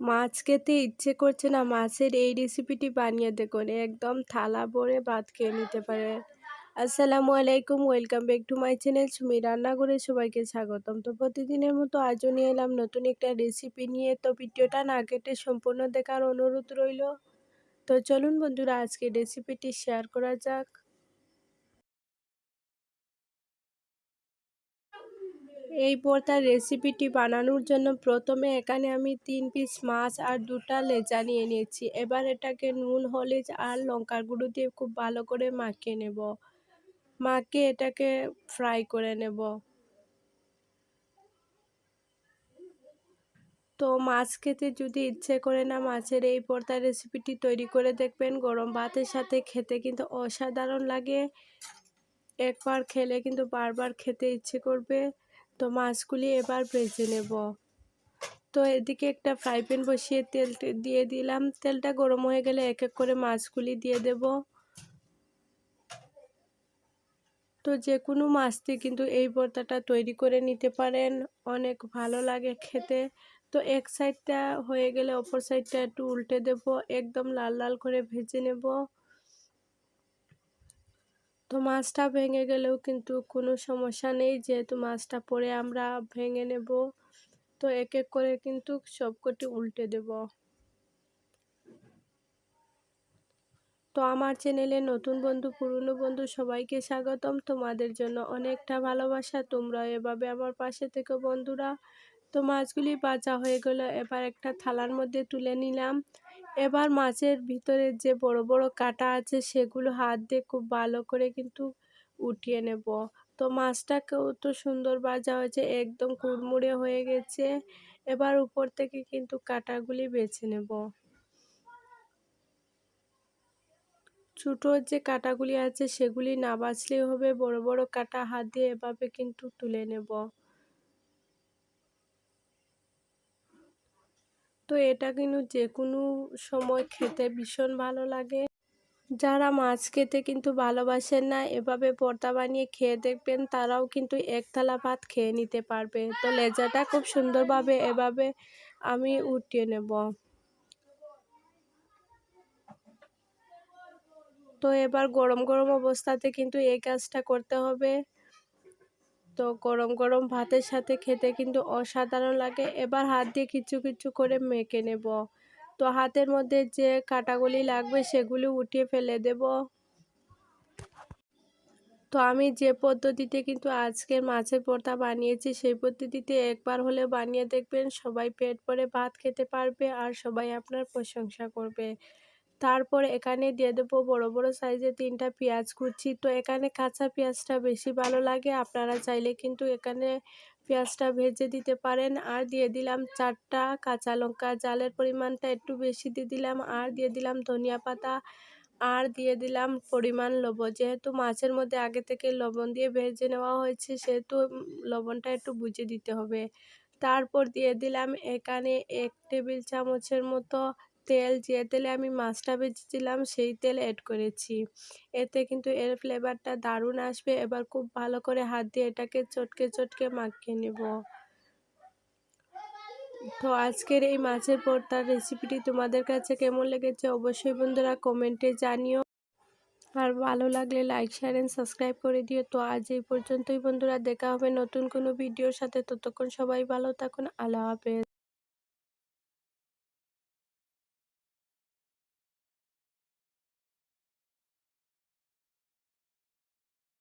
মাছ খেতে ইচ্ছে করছে না, মাছের এই রেসিপিটি বানিয়ে দেখুন, একদম থালা ভরে ভাত খেয়ে নিতে পারে। আসসালামু আলাইকুম welcome back to my channel Sumi রান্না করে সবাইকে স্বাগতম। তো প্রতিদিনের মতো আজও নিয়ে এলাম নতুন একটা রেসিপি নিয়ে। তো ভিডিওটা না কেটে সম্পূর্ণ দেখার অনুরোধ রইল। তো চলুন বন্ধুরা আজকে রেসিপিটি শেয়ার করা যাক। এই ভর্তার রেসিপিটি বানানোর জন্য প্রথমে এখানে আমি তিন পিস মাছ আর দুটা লেজা নিয়ে নিয়েছি। এবার এটাকে নুন, হলুদ আর লঙ্কার গুঁড়ো দিয়ে খুব ভালো করে মাখিয়ে নেব। মাখিয়ে এটাকে ফ্রাই করে নেব। তো মাছ খেতে যদি ইচ্ছে করে না মাছের এই পর্দার রেসিপিটি তৈরি করে দেখবেন, গরম ভাতের সাথে খেতে কিন্তু অসাধারণ লাগে। একবার খেলে কিন্তু বারবার খেতে ইচ্ছে করবে। তো মাছগুলি এবার ভেজে নেব। তো এদিকে একটা ফ্রাই প্যান বসিয়ে তেল দিয়ে দিলাম। তেলটা গরম হয়ে গেলে এক এক করে মাছগুলি দিয়ে দেব। তো যে কোনো মাছ দিয়ে কিন্তু এই ভর্তাটা তৈরি করে নিতে পারেন। অনেক ভালো লাগে খেতে। তো এক সাইডটা হয়ে গেলে অপর সাইডটা একটু উল্টে দেব। একদম লাল লাল করে ভেজে নেব। তো মাছটা ভেঙে গেলেও কিন্তু কোনো সমস্যা নেই, যেহেতু মাছটা পরে আমরা ভেঙে নেব। তো এক এক করে কিন্তু সবকটি উল্টে দেব। তো আমার চ্যানেলে নতুন বন্ধু, পুরনো বন্ধু সবাইকে স্বাগতম। তোমাদের জন্য অনেকটা ভালোবাসা। তোমরা এভাবে আমার পাশে থেকে বন্ধুরা। তো মাছগুলি বাজা হয়ে গেল। এবার একটা থালার মধ্যে তুলে নিলাম। এবার মাছের ভিতরে যে বড় বড় কাটা আছে সেগুলো হাত দিয়ে খুব ভালো করে কিন্তু উঠিয়ে নেব। তো মাছটাকেও তো সুন্দর ভাজা হয়েছে, একদম কুড়মুড়ে হয়ে গেছে। এবার উপর থেকে কিন্তু কাটাগুলি বেছে নেব। ছোটো যে কাটাগুলি আছে সেগুলি না বাছলেই হবে, বড় বড় কাটা হাত দিয়ে এভাবে কিন্তু তুলে নেব। তো এটা কিন্তু যে কোনো সময় খেতে ভীষণ ভালো লাগে। যারা মাছ খেতে কিন্তু ভালোবাসেন না, এভাবে পর্দা বানিয়ে খেয়ে দেখবেন তারাও কিন্তু এক থালা ভাত খেয়ে নিতে পারবে। তো লেজাটা খুব সুন্দরভাবে এভাবে আমি উঠিয়ে নেব। তো এবার গরম গরম অবস্থাতে কিন্তু এই কাজটা করতে হবে। তো গরম গরম ভাতের সাথে খেতে কিন্তু অসাধারণ লাগে। এবার হাত দিয়ে কিছু কিছু করে মেখে নেব। তো হাতের মধ্যে যে কাটাগুলি লাগবে সেগুলি উঠিয়ে ফেলে দেব। তো আমি যে পদ্ধতিতে কিন্তু আজকের মাছের পর্তা বানিয়েছি, সেই পদ্ধতিতে একবার হলে বানিয়ে দেখবেন সবাই পেট ভরে ভাত খেতে পারবে আর সবাই আপনার প্রশংসা করবে। তারপর এখানে দিয়ে দেবো বড় বড় সাইজে তিনটা পেঁয়াজ কুচি। তো এখানে কাঁচা পেঁয়াজটা বেশি ভালো লাগে। আপনারা চাইলে কিন্তু এখানে পেঁয়াজটা ভেজে দিতে পারেন। আর দিয়ে দিলাম চারটা কাঁচা লঙ্কা। জালের পরিমাণটা একটু বেশি দিয়ে দিলাম। আর দিয়ে দিলাম ধনিয়া পাতা। আর দিয়ে দিলাম পরিমাণ লবণ। যেহেতু মাছের মধ্যে আগে থেকে লবণ দিয়ে ভেজে নেওয়া হয়েছে, সেহেতু লবণটা একটু বুঝে দিতে হবে। তারপর দিয়ে দিলাম এখানে এক টেবিল চামচের মতো তেল, যে তেলে আমি মাছটা ভেজেছিলাম, সেই তেল অ্যাড করেছি। এতে কিন্তু এর ফ্লেভারটা দারুণ আসবে। এবার খুব ভালো করে হাত দিয়ে এটাকে চটকে চটকে মাখিয়ে নেব। তো আজকের এই মাছের পর্তার রেসিপিটি তোমাদের কাছে কেমন লেগেছে অবশ্যই বন্ধুরা কমেন্টে জানিও। আর ভালো লাগলে লাইক শেয়ার অ্যান্ড সাবস্ক্রাইব করে দিও। তো আজ এই পর্যন্তই বন্ধুরা, দেখা হবে নতুন কোনো ভিডিওর সাথে। ততক্ষণ সবাই ভালো থাকুন। আল্লাহ হাফেজ।